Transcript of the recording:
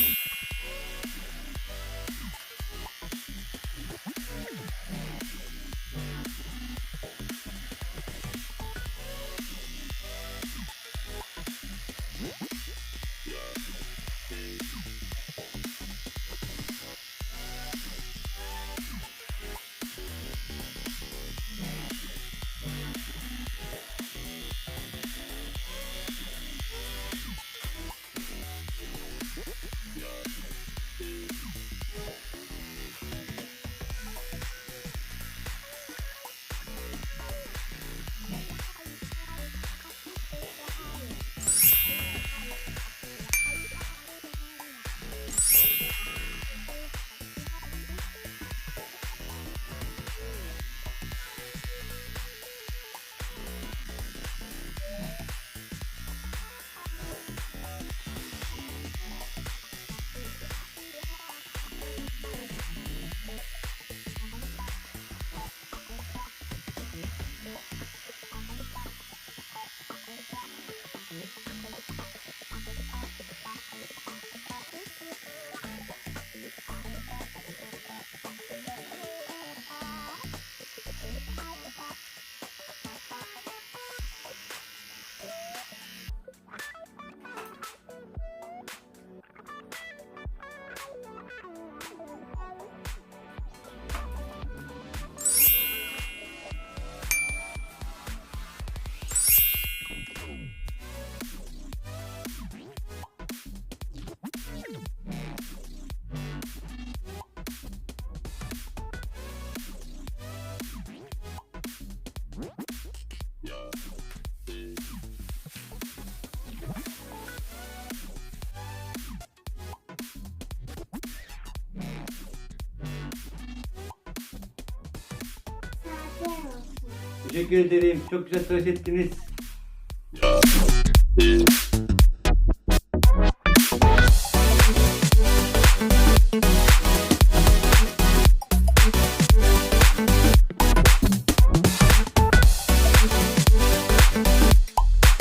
Peace. Teşekkür ederim. Çok güzel tıraş ettiniz.